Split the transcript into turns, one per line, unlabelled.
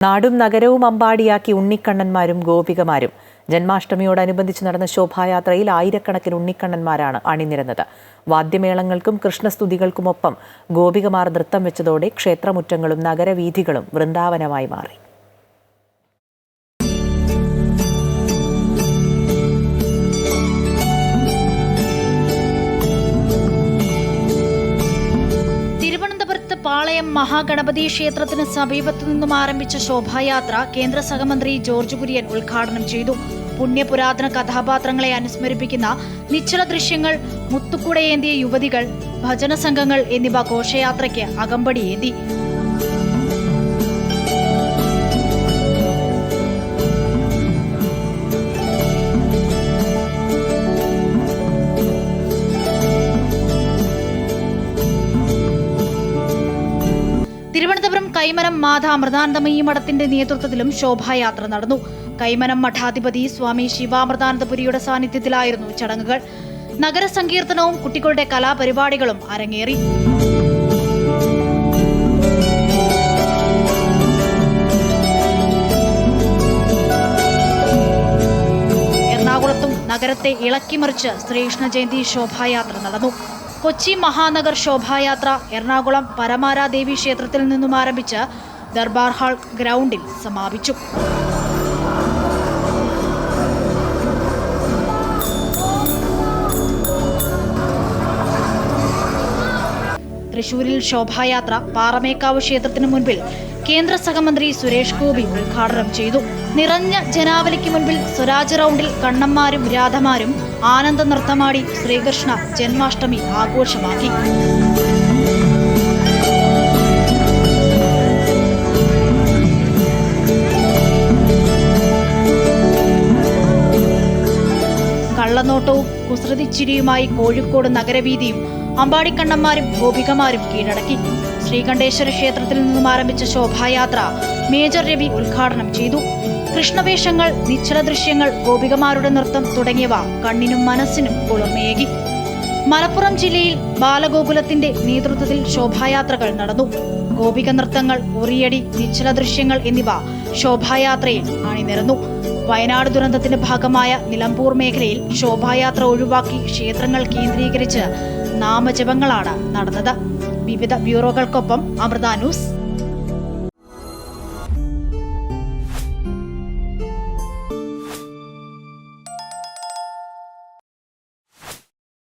നാടും നഗരവും അമ്പാടിയാക്കി ഉണ്ണിക്കണ്ണന്മാരും ഗോപികമാരും. ജന്മാഷ്ടമിയോടനുബന്ധിച്ച് നടന്ന ശോഭായാത്രയിൽ ആയിരക്കണക്കിന് ഉണ്ണിക്കണ്ണന്മാരാണ് അണിനിരന്നത്. വാദ്യമേളങ്ങൾക്കും കൃഷ്ണസ്തുതികൾക്കുമൊപ്പം ഗോപികമാർ നൃത്തം വെച്ചതോടെ ക്ഷേത്രമുറ്റങ്ങളും നഗരവീഥികളും വൃന്ദാവനമായി മാറി.
പാളയം മഹാഗണപതി ക്ഷേത്രത്തിന് സമീപത്തു നിന്നും ആരംഭിച്ച ശോഭായാത്ര കേന്ദ്ര സഹമന്ത്രി ജോർജ് കുര്യൻ ഉദ്ഘാടനം ചെയ്തു. പുണ്യപുരാതന കഥാപാത്രങ്ങളെ അനുസ്മരിപ്പിക്കുന്ന നിശ്ചല ദൃശ്യങ്ങൾ മുത്തുക്കുടയേന്തിയ യുവതികൾ ഭജന സംഘങ്ങൾ എന്നിവ ഘോഷയാത്രയ്ക്ക് അകമ്പടിയേന്തി. കൈമനം മാതാ അമൃതാനന്ദമയി മഠത്തിന്റെ നേതൃത്വത്തിലും ശോഭായാത്ര നടന്നു. കൈമനം മഠാധിപതി സ്വാമി ശിവാമൃതാനന്ദപുരിയുടെ സാന്നിധ്യത്തിലായിരുന്നു ചടങ്ങുകൾ. നഗരസങ്കീർത്തനവും കുട്ടികളുടെ കലാപരിപാടികളും അരങ്ങേറി. എറണാകുളത്തും നഗരത്തെ ഇളക്കിമറിച്ച് ശ്രീകൃഷ്ണ ജയന്തി ശോഭായാത്ര നടന്നു. കൊച്ചി മഹാനഗർ ശോഭായാത്ര എറണാകുളം പരമാരാദേവി ക്ഷേത്രത്തിൽ നിന്നും ആരംഭിച്ച് ദർബാർ ഹാൾ ഗ്രൗണ്ടിൽ സമാപിച്ചു. തൃശൂരിൽ ശോഭായാത്ര പാറമേക്കാവ് ക്ഷേത്രത്തിന് മുൻപിൽ കേന്ദ്ര സഹമന്ത്രി സുരേഷ് ഗോപി ഉദ്ഘാടനം ചെയ്തു. നിറഞ്ഞ ജനാവലിക്ക് മുൻപിൽ സ്വരാജ് റൗണ്ടിൽ കണ്ണന്മാരും രാധമാരും ആനന്ദ നൃത്തമാടി ശ്രീകൃഷ്ണ ജന്മാഷ്ടമി ആഘോഷമാക്കി. കള്ളനോട്ടവും കുസൃതിച്ചിരിയുമായി കോഴിക്കോട് നഗരവീതിയും അമ്പാടിക്കണ്ണന്മാരും ഗോപികമാരും കീഴടക്കി. ശ്രീകണ്ഠേശ്വര ക്ഷേത്രത്തിൽ നിന്നും ആരംഭിച്ച ശോഭായാത്ര മേജർ രവി ഉദ്ഘാടനം ചെയ്തു. കൃഷ്ണവേഷങ്ങൾ നിശ്ചല ദൃശ്യങ്ങൾ ഗോപികമാരുടെ നൃത്തം തുടങ്ങിയവ കണ്ണിനും മനസ്സിനും കുളിർമയേകി മലപ്പുറം ജില്ലയിൽ ബാലഗോകുലത്തിന്റെ നേതൃത്വത്തിൽ ശോഭായാത്രകൾ നടന്നു. ഗോപിക നൃത്തങ്ങൾ ഉറിയടി നിശ്ചല ദൃശ്യങ്ങൾ എന്നിവ ശോഭായാത്രയിൽ അണിനിരന്നു വയനാട് ദുരന്തത്തിന്റെ ഭാഗമായ നിലമ്പൂർ മേഖലയിൽ ശോഭായാത്ര ഒഴിവാക്കി ക്ഷേത്രങ്ങൾ കേന്ദ്രീകരിച്ച് നാമജപങ്ങളാണ് നടന്നത്. വിവിധ ബ്യൂറോകൾക്കൊപ്പം അമൃത ന്യൂസ്